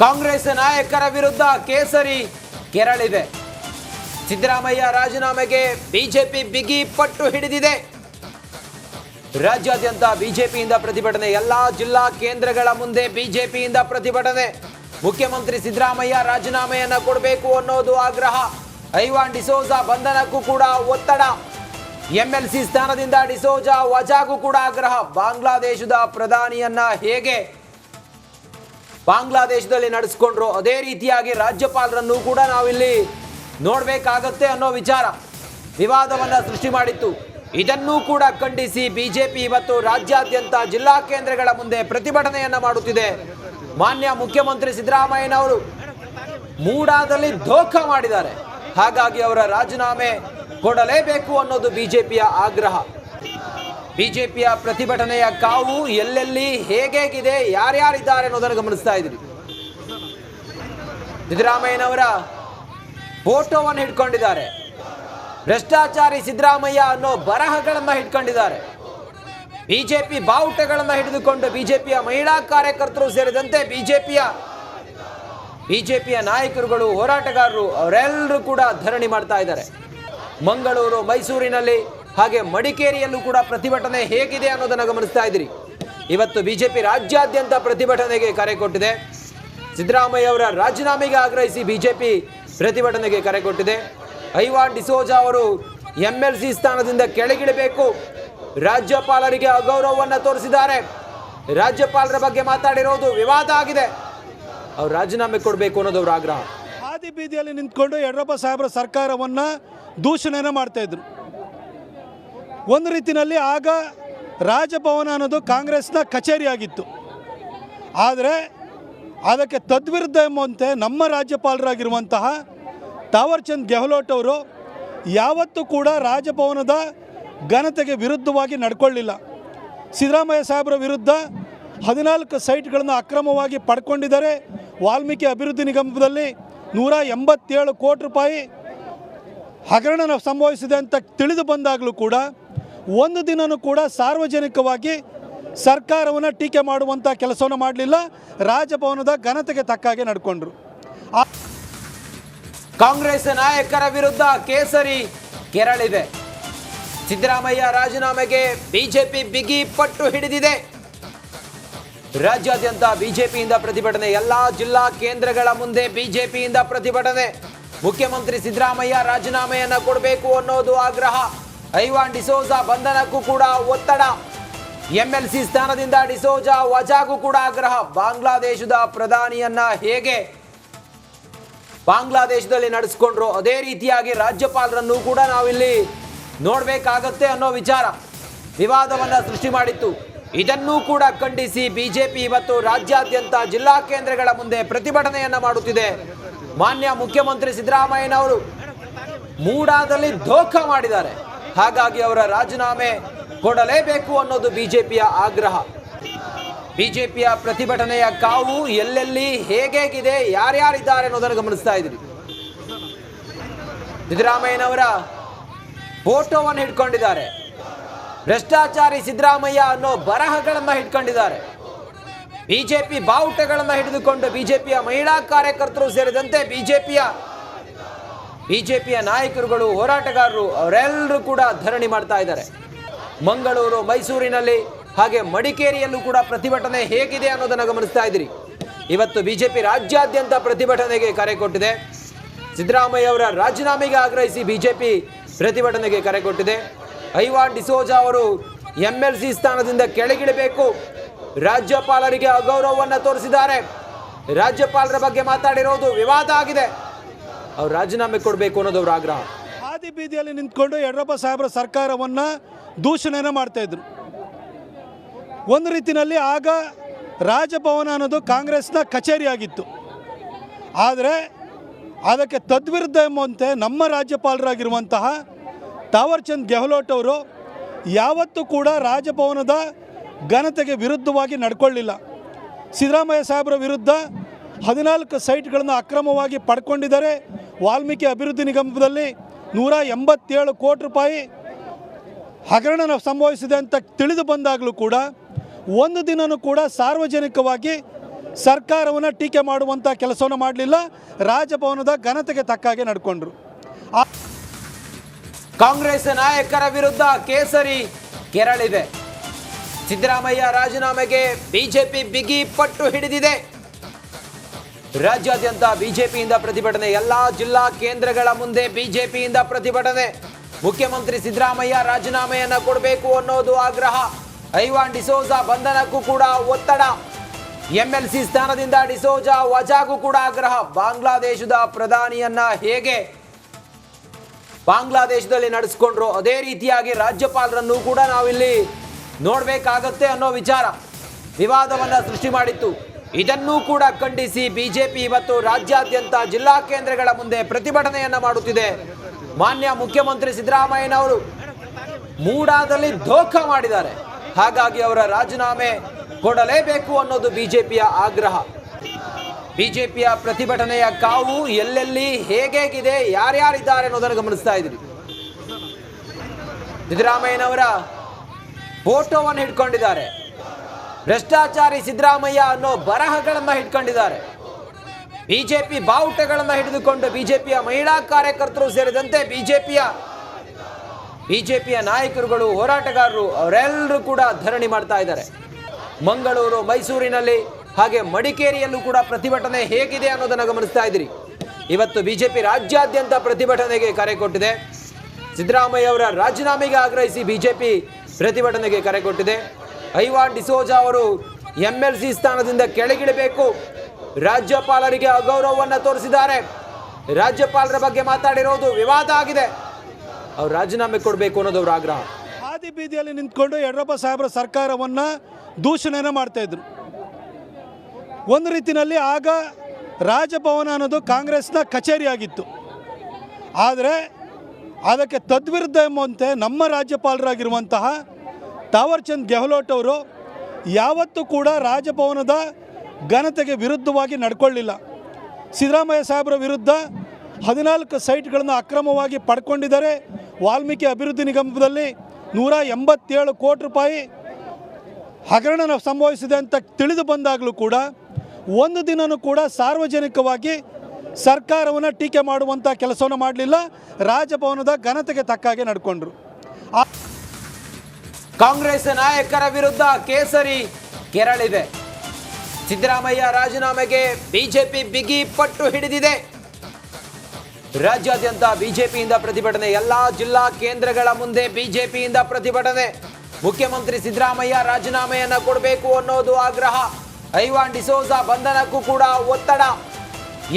ಕಾಂಗ್ರೆಸ್ ನಾಯಕರ ವಿರುದ್ಧ ಕೇಸರಿ ಕೆರಳಿದೆ. ಸಿದ್ದರಾಮಯ್ಯ ರಾಜೀನಾಮೆಗೆ ಬಿಜೆಪಿ ಬಿಗಿ ಪಟ್ಟು ಹಿಡಿದಿದೆ. ರಾಜ್ಯಾದ್ಯಂತ ಬಿಜೆಪಿಯಿಂದ ಪ್ರತಿಭಟನೆ, ಎಲ್ಲಾ ಜಿಲ್ಲಾ ಕೇಂದ್ರಗಳ ಮುಂದೆ ಬಿಜೆಪಿಯಿಂದ ಪ್ರತಿಭಟನೆ. ಮುಖ್ಯಮಂತ್ರಿ ಸಿದ್ದರಾಮಯ್ಯ ರಾಜೀನಾಮೆಯನ್ನ ಕೊಡಬೇಕು ಅನ್ನೋದು ಆಗ್ರಹ. ಐವಾನ್ ಡಿಸೋಜಾ ಬಂಧನಕ್ಕೂ ಕೂಡ ಒತ್ತಡ. ಎಂಎಲ್ಸಿ ಸ್ಥಾನದಿಂದ ಡಿಸೋಜಾ ವಜಾಗೂ ಕೂಡ ಆಗ್ರಹ. ಬಾಂಗ್ಲಾದೇಶದ ಪ್ರಧಾನಿಯನ್ನ ಹೇಗೆ ಬಾಂಗ್ಲಾದೇಶದಲ್ಲಿ ನಡೆಸ್ಕೊಂಡ್ರು. ಅದೇ ರೀತಿಯಾಗಿ ರಾಜ್ಯಪಾಲರನ್ನು ಕೂಡ ನಾವಿಲ್ಲಿ ನೋಡಬೇಕಾಗತ್ತೆ ಅನ್ನೋ ವಿಚಾರ ವಿವಾದವನ್ನು ಸೃಷ್ಟಿ ಮಾಡಿತ್ತು. ಇದನ್ನೂ ಕೂಡ ಖಂಡಿಸಿ ಬಿಜೆಪಿ ಇವತ್ತು ರಾಜ್ಯಾದ್ಯಂತ ಜಿಲ್ಲಾ ಕೇಂದ್ರಗಳ ಮುಂದೆ ಪ್ರತಿಭಟನೆಯನ್ನ ಮಾಡುತ್ತಿದೆ. ಮಾನ್ಯ ಮುಖ್ಯಮಂತ್ರಿ ಸಿದ್ದರಾಮಯ್ಯನವರು ಮೂಡಾದಲ್ಲಿ ಧೋಖ ಮಾಡಿದ್ದಾರೆ. ಹಾಗಾಗಿ ಅವರ ರಾಜೀನಾಮೆ ಕೊಡಲೇಬೇಕು ಅನ್ನೋದು ಬಿಜೆಪಿಯ ಆಗ್ರಹ. ಬಿಜೆಪಿಯ ಪ್ರತಿಭಟನೆಯ ಕಾವು ಎಲ್ಲೆಲ್ಲಿ ಹೇಗೇಗಿದೆ, ಯಾರ್ಯಾರಿದ್ದಾರೆ ಅನ್ನೋದನ್ನು ಗಮನಿಸ್ತಾ ಇದ್ದೀರಿ ಸಿದ್ದರಾಮಯ್ಯನವರ ಫೋಟೋವನ್ನು ಹಿಡ್ಕೊಂಡಿದ್ದಾರೆ. ಭ್ರಷ್ಟಾಚಾರಿ ಸಿದ್ದರಾಮಯ್ಯ ಅನ್ನೋ ಬರಹಗಳನ್ನ ಹಿಡ್ಕೊಂಡಿದ್ದಾರೆ. ಬಿಜೆಪಿ ಬಾವುಟಗಳನ್ನ ಹಿಡಿದುಕೊಂಡು ಬಿಜೆಪಿಯ ಮಹಿಳಾ ಕಾರ್ಯಕರ್ತರು ಸೇರಿದಂತೆ ಬಿಜೆಪಿಯ ಬಿಜೆಪಿಯ ನಾಯಕರುಗಳು, ಹೋರಾಟಗಾರರು, ಅವರೆಲ್ಲರೂ ಕೂಡ ಧರಣಿ ಮಾಡ್ತಾ ಇದ್ದಾರೆ. ಮಂಗಳೂರು, ಮೈಸೂರಿನಲ್ಲಿ ಹಾಗೆ ಮಡಿಕೇರಿಯಲ್ಲೂ ಕೂಡ ಪ್ರತಿಭಟನೆ ಹೇಗಿದೆ ಅನ್ನೋದನ್ನು ಗಮನಿಸ್ತಾ ಇದ್ದೀರಿ. ಇವತ್ತು ಬಿಜೆಪಿ ರಾಜ್ಯಾದ್ಯಂತ ಪ್ರತಿಭಟನೆಗೆ ಕರೆ ಕೊಟ್ಟಿದೆ. ಸಿದ್ದರಾಮಯ್ಯ ಅವರ ರಾಜೀನಾಮೆಗೆ ಆಗ್ರಹಿಸಿ ಬಿಜೆಪಿ ಪ್ರತಿಭಟನೆಗೆ ಕರೆ ಕೊಟ್ಟಿದೆ. ಐವಾನ್ ಡಿಸೋಜಾ ಅವರು ಎಂಎಲ್ಸಿ ಸ್ಥಾನದಿಂದ ಕೆಳಗಿಳಬೇಕು. ರಾಜ್ಯಪಾಲರಿಗೆ ಅಗೌರವವನ್ನು ತೋರಿಸಿದ್ದಾರೆ. ರಾಜ್ಯಪಾಲರ ಬಗ್ಗೆ ಮಾತಾಡಿರೋದು ವಿವಾದ ಆಗಿದೆ. ಅವ್ರು ರಾಜೀನಾಮೆ ಕೊಡಬೇಕು ಅನ್ನೋದು ಅವರ ಆಗ್ರಹ. ಹಾದಿ ಬೀದಿಯಲ್ಲಿ ನಿಂತ್ಕೊಂಡು ಯಡಿಯೂರಪ್ಪ ಸಾಹೇಬರ ಸರ್ಕಾರವನ್ನು ದೂಷಣೆಯನ್ನು ಮಾಡ್ತಾ ಇದ್ರು. ಒಂದು ರೀತಿಯಲ್ಲಿ ಆಗ ರಾಜಭವನ ಅನ್ನೋದು ಕಾಂಗ್ರೆಸ್ನ ಕಚೇರಿಯಾಗಿತ್ತು. ಆದರೆ ಅದಕ್ಕೆ ತದ್ವಿರುದ್ಧ ಎಂಬಂತೆ ನಮ್ಮ ರಾಜ್ಯಪಾಲರಾಗಿರುವಂತಹ ತಾವರ್ಚಂದ್ ಗೆಹ್ಲೋಟ್ ಅವರು ಯಾವತ್ತೂ ಕೂಡ ರಾಜಭವನದ ಘನತೆಗೆ ವಿರುದ್ಧವಾಗಿ ನಡ್ಕೊಳ್ಳಿಲ್ಲ. ಸಿದ್ದರಾಮಯ್ಯ ಸಾಹೇಬರ ವಿರುದ್ಧ ಹದಿನಾಲ್ಕು ಸೈಟ್ಗಳನ್ನು ಅಕ್ರಮವಾಗಿ ಪಡ್ಕೊಂಡಿದ್ದಾರೆ. ವಾಲ್ಮೀಕಿ ಅಭಿವೃದ್ಧಿ ನಿಗಮದಲ್ಲಿ ನೂರ ಎಂಬತ್ತೇಳು ಕೋಟಿ ರೂಪಾಯಿ ಹಗರಣ ಸಂಭವಿಸಿದೆ ಅಂತ ತಿಳಿದು ಬಂದಾಗಲೂ ಕೂಡ ಒಂದು ದಿನನೂ ಕೂಡ ಸಾರ್ವಜನಿಕವಾಗಿ ಸರ್ಕಾರವನ್ನು ಟೀಕೆ ಮಾಡುವಂಥ ಕೆಲಸವನ್ನು ಮಾಡಲಿಲ್ಲ. ರಾಜಭವನದ ಘನತೆಗೆ ತಕ್ಕ ಹಾಗೆ ನಡ್ಕೊಂಡ್ರು. ಕಾಂಗ್ರೆಸ್ ನಾಯಕರ ವಿರುದ್ಧ ಕೇಸರಿ ಕೆರಳಿದೆ. ಸಿದ್ದರಾಮಯ್ಯ ರಾಜೀನಾಮೆಗೆ ಬಿಜೆಪಿ ಬಿಗಿ ಪಟ್ಟು ಹಿಡಿದಿದೆ. ರಾಜ್ಯಾದ್ಯಂತ ಬಿಜೆಪಿಯಿಂದ ಪ್ರತಿಭಟನೆ, ಎಲ್ಲಾ ಜಿಲ್ಲಾ ಕೇಂದ್ರಗಳ ಮುಂದೆ ಬಿಜೆಪಿಯಿಂದ ಪ್ರತಿಭಟನೆ. ಮುಖ್ಯಮಂತ್ರಿ ಸಿದ್ದರಾಮಯ್ಯ ರಾಜೀನಾಮೆಯನ್ನು ಕೊಡಬೇಕು ಅನ್ನೋದು ಆಗ್ರಹ. ಐವಾನ್ ಡಿಸೋಜಾ ಬಂಧನಕ್ಕೂ ಕೂಡ ಒತ್ತಡ. ಎಂಎಲ್ಸಿ ಸ್ಥಾನದಿಂದ ಡಿಸೋಜಾ ವಜಾಗೂ ಕೂಡ ಆಗ್ರಹ. ಬಾಂಗ್ಲಾದೇಶದ ಪ್ರಧಾನಿಯನ್ನ ಹೇಗೆ ಬಾಂಗ್ಲಾದೇಶದಲ್ಲಿ ನಡೆಸ್ಕೊಂಡ್ರು ಅದೇ ರೀತಿಯಾಗಿ ರಾಜ್ಯಪಾಲರನ್ನು ಕೂಡ ನಾವಿಲ್ಲಿ ನೋಡಬೇಕಾಗತ್ತೆ ಅನ್ನೋ ವಿಚಾರ ವಿವಾದವನ್ನ ಸೃಷ್ಟಿ ಮಾಡಿತ್ತು. ಇದನ್ನೂ ಕೂಡ ಖಂಡಿಸಿ ಬಿಜೆಪಿ ಇವತ್ತು ರಾಜ್ಯಾದ್ಯಂತ ಜಿಲ್ಲಾ ಕೇಂದ್ರಗಳ ಮುಂದೆ ಪ್ರತಿಭಟನೆಯನ್ನ ಮಾಡುತ್ತಿದೆ. ಮಾನ್ಯ ಮುಖ್ಯಮಂತ್ರಿ ಸಿದ್ದರಾಮಯ್ಯನವರು ಮೂಡಾದಲ್ಲಿ ಧೋಖ ಮಾಡಿದ್ದಾರೆ. ಹಾಗಾಗಿ ಅವರ ರಾಜೀನಾಮೆ ಕೊಡಲೇಬೇಕು ಅನ್ನೋದು ಬಿಜೆಪಿಯ ಆಗ್ರಹ. ಬಿಜೆಪಿಯ ಪ್ರತಿಭಟನೆಯ ಕಾವು ಎಲ್ಲೆಲ್ಲಿ ಹೇಗೇಗಿದೆ, ಯಾರ್ಯಾರಿದ್ದಾರೆ ಅನ್ನೋದನ್ನು ಗಮನಿಸ್ತಾ ಇದ್ದೀರಿ ಸಿದ್ದರಾಮಯ್ಯನವರ ಫೋಟೋವನ್ನು ಹಿಡ್ಕೊಂಡಿದ್ದಾರೆ. ಭ್ರಷ್ಟಾಚಾರಿ ಸಿದ್ದರಾಮಯ್ಯ ಅನ್ನೋ ಬರಹಗಳನ್ನ ಹಿಡ್ಕೊಂಡಿದ್ದಾರೆ. ಬಿಜೆಪಿ ಬಾವುಟಗಳನ್ನ ಹಿಡಿದುಕೊಂಡು ಬಿಜೆಪಿಯ ಮಹಿಳಾ ಕಾರ್ಯಕರ್ತರು ಸೇರಿದಂತೆ ಬಿಜೆಪಿಯ ಬಿಜೆಪಿಯ ನಾಯಕರುಗಳು, ಹೋರಾಟಗಾರರು, ಅವರೆಲ್ಲರೂ ಕೂಡ ಧರಣಿ ಮಾಡ್ತಾ ಇದ್ದಾರೆ. ಮಂಗಳೂರು, ಮೈಸೂರಿನಲ್ಲಿ ಹಾಗೆ ಮಡಿಕೇರಿಯಲ್ಲೂ ಕೂಡ ಪ್ರತಿಭಟನೆ ಹೇಗಿದೆ ಅನ್ನೋದನ್ನು ಗಮನಿಸ್ತಾ ಇದ್ದೀರಿ. ಇವತ್ತು ಬಿಜೆಪಿ ರಾಜ್ಯಾದ್ಯಂತ ಪ್ರತಿಭಟನೆಗೆ ಕರೆ ಕೊಟ್ಟಿದೆ. ಸಿದ್ದರಾಮಯ್ಯ ಅವರ ರಾಜೀನಾಮೆಗೆ ಆಗ್ರಹಿಸಿ ಬಿಜೆಪಿ ಪ್ರತಿಭಟನೆಗೆ ಕರೆ ಕೊಟ್ಟಿದೆ. ಐವಾನ್ ಡಿಸೋಜಾ ಅವರು ಎಂ ಎಲ್ ಸಿ ಸ್ಥಾನದಿಂದ ಕೆಳಗಿಳಬೇಕು. ರಾಜ್ಯಪಾಲರಿಗೆ ಅಗೌರವವನ್ನು ತೋರಿಸಿದ್ದಾರೆ. ರಾಜ್ಯಪಾಲರ ಬಗ್ಗೆ ಮಾತಾಡಿರೋದು ವಿವಾದ ಆಗಿದೆ. ಅವ್ರು ರಾಜೀನಾಮೆ ಕೊಡಬೇಕು ಅನ್ನೋದು ಅವ್ರ ಆಗ್ರಹ. ಹಾದಿ ಬೀದಿಯಲ್ಲಿ ನಿಂತ್ಕೊಂಡು ಯಡಿಯೂರಪ್ಪ ಸಾಹೇಬರ ಸರ್ಕಾರವನ್ನು ದೂಷಣೆನ ಮಾಡ್ತಾ ಇದ್ರು. ಒಂದು ರೀತಿಯಲ್ಲಿ ಆಗ ರಾಜಭವನ ಅನ್ನೋದು ಕಾಂಗ್ರೆಸ್ನ ಕಚೇರಿಯಾಗಿತ್ತು ಆದರೆ ಅದಕ್ಕೆ ತದ್ವಿರುದ್ಧ ಎಂಬಂತೆ ನಮ್ಮ ರಾಜ್ಯಪಾಲರಾಗಿರುವಂತಹ ತಾವರ್ಚಂದ್ ಗೆಹ್ಲೋಟ್ ಅವರು ಯಾವತ್ತೂ ಕೂಡ ರಾಜಭವನದ ಘನತೆಗೆ ವಿರುದ್ಧವಾಗಿ ನಡ್ಕೊಳ್ಳಿಲ್ಲ. ಸಿದ್ದರಾಮಯ್ಯ ಸಾಹೇಬರ ವಿರುದ್ಧ ಹದಿನಾಲ್ಕು ಸೈಟ್ಗಳನ್ನು ಅಕ್ರಮವಾಗಿ ಪಡ್ಕೊಂಡಿದ್ದಾರೆ. ವಾಲ್ಮೀಕಿ ಅಭಿವೃದ್ಧಿ ನಿಗಮದಲ್ಲಿ ನೂರ ಎಂಬತ್ತೇಳು ಕೋಟಿ ರೂಪಾಯಿ ಹಗರಣ ಸಂಭವಿಸಿದೆ ಅಂತ ತಿಳಿದು ಬಂದಾಗಲೂ ಕೂಡ ಒಂದು ದಿನನೂ ಕೂಡ ಸಾರ್ವಜನಿಕವಾಗಿ ಸರ್ಕಾರವನ್ನು ಟೀಕೆ ಮಾಡುವಂಥ ಕೆಲಸವನ್ನು ಮಾಡಲಿಲ್ಲ. ರಾಜಭವನದ ಘನತೆಗೆ ತಕ್ಕ ಹಾಗೆ ನಡ್ಕೊಂಡ್ರು. ಕಾಂಗ್ರೆಸ್ ನಾಯಕರ ವಿರುದ್ಧ ಕೇಸರಿ ಕೆರಳಿದೆ. ಸಿದ್ದರಾಮಯ್ಯ ರಾಜೀನಾಮೆಗೆ ಬಿಜೆಪಿ ಬಿಗಿ ಪಟ್ಟು ಹಿಡಿದಿದೆ. ರಾಜ್ಯಾದ್ಯಂತ ಬಿಜೆಪಿಯಿಂದ ಪ್ರತಿಭಟನೆ, ಎಲ್ಲಾ ಜಿಲ್ಲಾ ಕೇಂದ್ರಗಳ ಮುಂದೆ ಬಿಜೆಪಿಯಿಂದ ಪ್ರತಿಭಟನೆ. ಮುಖ್ಯಮಂತ್ರಿ ಸಿದ್ದರಾಮಯ್ಯ ರಾಜೀನಾಮೆಯನ್ನ ಕೊಡಬೇಕು ಅನ್ನೋದು ಆಗ್ರಹ. ಐವಾನ್ ಡಿಸೋಜಾ ಬಂಧನಕ್ಕೂ ಕೂಡ ಒತ್ತಡ. ಎಂಎಲ್ಸಿ ಸ್ಥಾನದಿಂದ ಡಿಸೋಜಾ ವಜಾಗೂ ಕೂಡ ಆಗ್ರಹ. ಬಾಂಗ್ಲಾದೇಶದ ಪ್ರಧಾನಿಯನ್ನ ಹೇಗೆ ಬಾಂಗ್ಲಾದೇಶದಲ್ಲಿ ನಡೆಸ್ಕೊಂಡ್ರು ಅದೇ ರೀತಿಯಾಗಿ ರಾಜ್ಯಪಾಲರನ್ನು ಕೂಡ ನಾವಿಲ್ಲಿ ನೋಡಬೇಕಾಗತ್ತೆ ಅನ್ನೋ ವಿಚಾರ. ವಿವಾದವನ್ನ ಸೃಷ್ಟಿ ಮಾಡಿತ್ತು. ಇದನ್ನೂ ಕೂಡ ಖಂಡಿಸಿ ಬಿಜೆಪಿ ಇವತ್ತು ರಾಜ್ಯಾದ್ಯಂತ ಜಿಲ್ಲಾ ಕೇಂದ್ರಗಳ ಮುಂದೆ ಪ್ರತಿಭಟನೆಯನ್ನ ಮಾಡುತ್ತಿದೆ. ಮಾನ್ಯ ಮುಖ್ಯಮಂತ್ರಿ ಸಿದ್ದರಾಮಯ್ಯನವರು ಮೂಡಾದಲ್ಲಿ ಧೋಖ ಮಾಡಿದ್ದಾರೆ. ಹಾಗಾಗಿ ಅವರ ರಾಜೀನಾಮೆ ಕೊಡಲೇಬೇಕು ಅನ್ನೋದು ಬಿಜೆಪಿಯ ಆಗ್ರಹ. ಬಿಜೆಪಿಯ ಪ್ರತಿಭಟನೆಯ ಕಾವು ಎಲ್ಲೆಲ್ಲಿ, ಹೇಗೇಗಿದೆ, ಯಾರ್ಯಾರಿದ್ದಾರೆ ಅನ್ನೋದನ್ನು ಗಮನಿಸ್ತಾ ಇದ್ದೀರಿ ಸಿದ್ದರಾಮಯ್ಯನವರ ಫೋಟೋವನ್ನು ಹಿಡ್ಕೊಂಡಿದ್ದಾರೆ. ಭ್ರಷ್ಟಾಚಾರಿ ಸಿದ್ದರಾಮಯ್ಯ ಅನ್ನೋ ಬರಹಗಳನ್ನು ಹಿಡ್ಕೊಂಡಿದ್ದಾರೆ. ಬಿಜೆಪಿ ಬಾವುಟಗಳನ್ನು ಹಿಡಿದುಕೊಂಡು ಬಿಜೆಪಿಯ ಮಹಿಳಾ ಕಾರ್ಯಕರ್ತರು ಸೇರಿದಂತೆ ಬಿಜೆಪಿಯ ಬಿಜೆಪಿಯ ನಾಯಕರುಗಳು, ಹೋರಾಟಗಾರರು ಅವರೆಲ್ಲರೂ ಕೂಡ ಧರಣಿ ಮಾಡ್ತಾ ಇದ್ದಾರೆ. ಮಂಗಳೂರು, ಮೈಸೂರಿನಲ್ಲಿ ಹಾಗೆ ಮಡಿಕೇರಿಯಲ್ಲೂ ಕೂಡ ಪ್ರತಿಭಟನೆ ಹೇಗಿದೆ ಅನ್ನೋದನ್ನು ಗಮನಿಸ್ತಾ ಇದ್ದೀರಿ. ಇವತ್ತು ಬಿಜೆಪಿ ರಾಜ್ಯಾದ್ಯಂತ ಪ್ರತಿಭಟನೆಗೆ ಕರೆ ಕೊಟ್ಟಿದೆ. ಸಿದ್ದರಾಮಯ್ಯ ಅವರ ರಾಜೀನಾಮೆಗೆ ಆಗ್ರಹಿಸಿ ಬಿಜೆಪಿ ಪ್ರತಿಭಟನೆಗೆ ಕರೆ ಕೊಟ್ಟಿದೆ. ಐವಾನ್ ಡಿಸೋಜಾ ಅವರು ಎಂ ಎಲ್ ಸಿ ಸ್ಥಾನದಿಂದ ಕೆಳಗಿಡಬೇಕು. ರಾಜ್ಯಪಾಲರಿಗೆ ಅಗೌರವವನ್ನು ತೋರಿಸಿದ್ದಾರೆ. ರಾಜ್ಯಪಾಲರ ಬಗ್ಗೆ ಮಾತಾಡಿರೋದು ವಿವಾದ ಆಗಿದೆ. ಅವ್ರು ರಾಜೀನಾಮೆ ಕೊಡಬೇಕು ಅನ್ನೋದು ಅವರ ಆಗ್ರಹ. ಹಾದಿ ಬೀದಿಯಲ್ಲಿ ನಿಂತ್ಕೊಂಡು ಯಡಿಯೂರಪ್ಪ ಸಾಹೇಬರ ಸರ್ಕಾರವನ್ನು ದೂಷಣೆನ ಮಾಡ್ತಾ ಇದ್ರು. ಒಂದು ರೀತಿಯಲ್ಲಿ ಆಗ ರಾಜಭವನ ಅನ್ನೋದು ಕಾಂಗ್ರೆಸ್ನ ಕಚೇರಿಯಾಗಿತ್ತು ಆದರೆ ಅದಕ್ಕೆ ತದ್ವಿರುದ್ಧ ಎಂಬಂತೆ ನಮ್ಮ ರಾಜ್ಯಪಾಲರಾಗಿರುವಂತಹ ತಾವರ್ಚಂದ್ ಗೆಹ್ಲೋಟ್ ಅವರು ಯಾವತ್ತೂ ಕೂಡ ರಾಜಭವನದ ಘನತೆಗೆ ವಿರುದ್ಧವಾಗಿ ನಡ್ಕೊಳ್ಳಿಲ್ಲ. ಸಿದ್ದರಾಮಯ್ಯ ಸಾಹೇಬರ ವಿರುದ್ಧ ಹದಿನಾಲ್ಕು ಸೈಟ್ಗಳನ್ನು ಅಕ್ರಮವಾಗಿ ಪಡ್ಕೊಂಡಿದ್ದಾರೆ. ವಾಲ್ಮೀಕಿ ಅಭಿವೃದ್ಧಿ ನಿಗಮದಲ್ಲಿ ನೂರ ಎಂಬತ್ತೇಳು ಕೋಟಿ ರೂಪಾಯಿ ಹಗರಣ ಸಂಭವಿಸಿದೆ ಅಂತ ತಿಳಿದು ಬಂದಾಗಲೂ ಕೂಡ ಒಂದು ದಿನನೂ ಕೂಡ ಸಾರ್ವಜನಿಕವಾಗಿ ಸರ್ಕಾರವನ್ನು ಟೀಕೆ ಮಾಡುವಂಥ ಕೆಲಸವನ್ನು ಮಾಡಲಿಲ್ಲ. ರಾಜಭವನದ ಘನತೆಗೆ ತಕ್ಕಾಗೆ ನಡ್ಕೊಂಡ್ರು. ಕಾಂಗ್ರೆಸ್ ನಾಯಕರ ವಿರುದ್ಧ ಕೇಸರಿ ಕೆರಳಿದೆ. ಸಿದ್ದರಾಮಯ್ಯ ರಾಜೀನಾಮೆಗೆ ಬಿಜೆಪಿ ಬಿಗಿ ಪಟ್ಟು ಹಿಡಿದಿದೆ. ರಾಜ್ಯಾದ್ಯಂತ ಬಿಜೆಪಿಯಿಂದ ಪ್ರತಿಭಟನೆ, ಎಲ್ಲಾ ಜಿಲ್ಲಾ ಕೇಂದ್ರಗಳ ಮುಂದೆ ಬಿಜೆಪಿಯಿಂದ ಪ್ರತಿಭಟನೆ. ಮುಖ್ಯಮಂತ್ರಿ ಸಿದ್ದರಾಮಯ್ಯ ರಾಜೀನಾಮೆಯನ್ನ ಕೊಡಬೇಕು ಅನ್ನೋದು ಆಗ್ರಹ. ಐವಾನ್ ಡಿಸೋಜಾ ಬಂಧನಕ್ಕೂ ಕೂಡ ಒತ್ತಡ.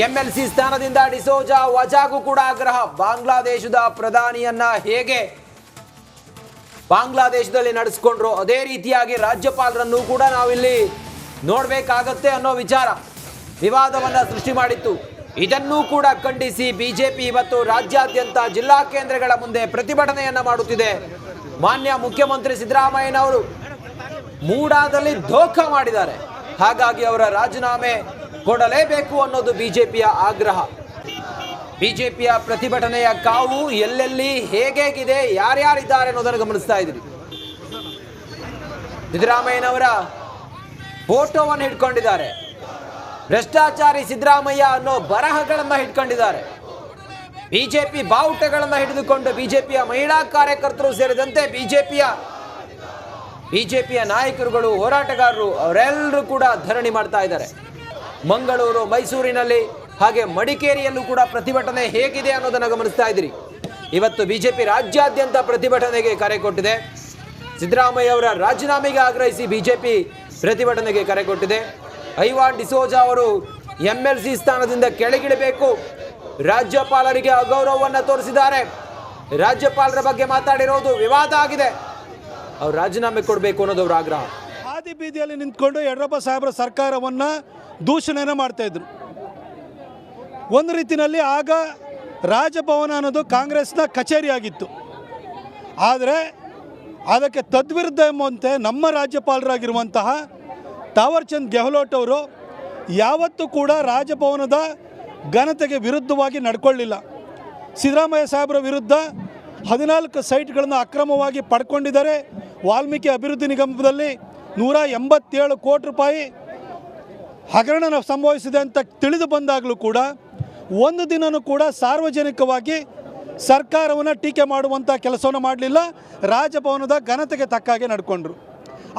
ಎಂಎಲ್ಸಿ ಸ್ಥಾನದಿಂದ ಡಿಸೋಜಾ ವಜಾಗೂ ಕೂಡ ಆಗ್ರಹ. ಬಾಂಗ್ಲಾದೇಶದ ಪ್ರಧಾನಿಯನ್ನ ಹೇಗೆ ಬಾಂಗ್ಲಾದೇಶದಲ್ಲಿ ನಡೆಸ್ಕೊಂಡ್ರು. ಅದೇ ರೀತಿಯಾಗಿ ರಾಜ್ಯಪಾಲರನ್ನು ಕೂಡ ನಾವಿಲ್ಲಿ ನೋಡಬೇಕಾಗತ್ತೆ ಅನ್ನೋ ವಿಚಾರ ವಿವಾದವನ್ನು ಸೃಷ್ಟಿ ಮಾಡಿತ್ತು. ಇದನ್ನೂ ಕೂಡ ಖಂಡಿಸಿ ಬಿಜೆಪಿ ಇವತ್ತು ರಾಜ್ಯಾದ್ಯಂತ ಜಿಲ್ಲಾ ಕೇಂದ್ರಗಳ ಮುಂದೆ ಪ್ರತಿಭಟನೆಯನ್ನ ಮಾಡುತ್ತಿದೆ. ಮಾನ್ಯ ಮುಖ್ಯಮಂತ್ರಿ ಸಿದ್ದರಾಮಯ್ಯನವರು ಮೂಡಾದಲ್ಲಿ ಧೋಖ ಮಾಡಿದ್ದಾರೆ. ಹಾಗಾಗಿ ಅವರ ರಾಜೀನಾಮೆ ಕೊಡಲೇಬೇಕು ಅನ್ನೋದು ಬಿಜೆಪಿಯ ಆಗ್ರಹ. ಬಿಜೆಪಿಯ ಪ್ರತಿಭಟನೆಯ ಕಾವು ಎಲ್ಲೆಲ್ಲಿ ಹೇಗೇಗಿದೆ, ಯಾರ್ಯಾರಿದ್ದಾರೆ ಅನ್ನೋದನ್ನು ಗಮನಿಸ್ತಾ ಇದ್ದೀರಿ ಸಿದ್ದರಾಮಯ್ಯನವರ ಫೋಟೋವನ್ನು ಹಿಡ್ಕೊಂಡಿದ್ದಾರೆ. ಭ್ರಷ್ಟಾಚಾರಿ ಸಿದ್ದರಾಮಯ್ಯ ಅನ್ನೋ ಬರಹಗಳನ್ನ ಹಿಡ್ಕೊಂಡಿದ್ದಾರೆ. ಬಿಜೆಪಿ ಬಾವುಟಗಳನ್ನ ಹಿಡಿದುಕೊಂಡು ಬಿಜೆಪಿಯ ಮಹಿಳಾ ಕಾರ್ಯಕರ್ತರು ಸೇರಿದಂತೆ ಬಿಜೆಪಿಯ ಬಿಜೆಪಿಯ ನಾಯಕರುಗಳು, ಹೋರಾಟಗಾರರು, ಅವರೆಲ್ಲರೂ ಕೂಡ ಧರಣಿ ಮಾಡ್ತಾ ಇದ್ದಾರೆ. ಮಂಗಳೂರು, ಮೈಸೂರಿನಲ್ಲಿ ಹಾಗೆ ಮಡಿಕೇರಿಯಲ್ಲೂ ಕೂಡ ಪ್ರತಿಭಟನೆ ಹೇಗಿದೆ ಅನ್ನೋದನ್ನು ಗಮನಿಸ್ತಾ ಇದ್ದೀರಿ. ಇವತ್ತು ಬಿಜೆಪಿ ರಾಜ್ಯಾದ್ಯಂತ ಪ್ರತಿಭಟನೆಗೆ ಕರೆ ಕೊಟ್ಟಿದೆ. ಸಿದ್ದರಾಮಯ್ಯ ಅವರ ರಾಜೀನಾಮೆಗೆ ಆಗ್ರಹಿಸಿ ಬಿಜೆಪಿ ಪ್ರತಿಭಟನೆಗೆ ಕರೆ ಕೊಟ್ಟಿದೆ. ಐವಾನ್ ಡಿಸೋಜಾ ಅವರು ಎಂಎಲ್ಸಿ ಸ್ಥಾನದಿಂದ ಕೆಳಗಿಳಬೇಕು. ರಾಜ್ಯಪಾಲರಿಗೆ ಅಗೌರವವನ್ನು ತೋರಿಸಿದ್ದಾರೆ. ರಾಜ್ಯಪಾಲರ ಬಗ್ಗೆ ಮಾತಾಡಿರೋದು ವಿವಾದ ಆಗಿದೆ. ಅವ್ರು ರಾಜೀನಾಮೆ ಕೊಡಬೇಕು ಅನ್ನೋದು ಅವರ ಆಗ್ರಹ. ಹಾದಿ ಬೀದಿಯಲ್ಲಿ ನಿಂತ್ಕೊಂಡು ಯಡಿಯೂರಪ್ಪ ಸಾಹೇಬರ ಸರ್ಕಾರವನ್ನು ದೂಷಣೆಯನ್ನು ಮಾಡ್ತಾ ಇದ್ರು. ಒಂದು ರೀತಿಯಲ್ಲಿ ಆಗ ರಾಜಭವನ ಅನ್ನೋದು ಕಾಂಗ್ರೆಸ್ನ ಕಚೇರಿಯಾಗಿತ್ತು. ಆದರೆ ಅದಕ್ಕೆ ತದ್ವಿರುದ್ಧ ಎಂಬಂತೆ ನಮ್ಮ ರಾಜ್ಯಪಾಲರಾಗಿರುವಂತಹ ತಾವರ್ಚಂದ್ ಗೆಹ್ಲೋಟ್ ಅವರು ಯಾವತ್ತೂ ಕೂಡ ರಾಜಭವನದ ಘನತೆಗೆ ವಿರುದ್ಧವಾಗಿ ನಡ್ಕೊಳ್ಳಿಲ್ಲ. ಸಿದ್ದರಾಮಯ್ಯ ಸಾಹೇಬರ ವಿರುದ್ಧ ಹದಿನಾಲ್ಕು ಸೈಟ್ಗಳನ್ನು ಅಕ್ರಮವಾಗಿ ಪಡ್ಕೊಂಡಿದ್ದಾರೆ. ವಾಲ್ಮೀಕಿ ಅಭಿವೃದ್ಧಿ ನಿಗಮದಲ್ಲಿ ನೂರ ಎಂಬತ್ತೇಳು ಕೋಟಿ ರೂಪಾಯಿ ಹಗರಣ ಸಂಭವಿಸಿದೆ ಅಂತ ತಿಳಿದು ಬಂದಾಗಲೂ ಕೂಡ ಒಂದು ದಿನನೂ ಕೂಡ ಸಾರ್ವಜನಿಕವಾಗಿ ಸರ್ಕಾರವನ್ನು ಟೀಕೆ ಮಾಡುವಂಥ ಕೆಲಸವನ್ನು ಮಾಡಲಿಲ್ಲ. ರಾಜಭವನದ ಘನತೆಗೆ ತಕ್ಕ ಹಾಗೆ ನಡ್ಕೊಂಡ್ರು.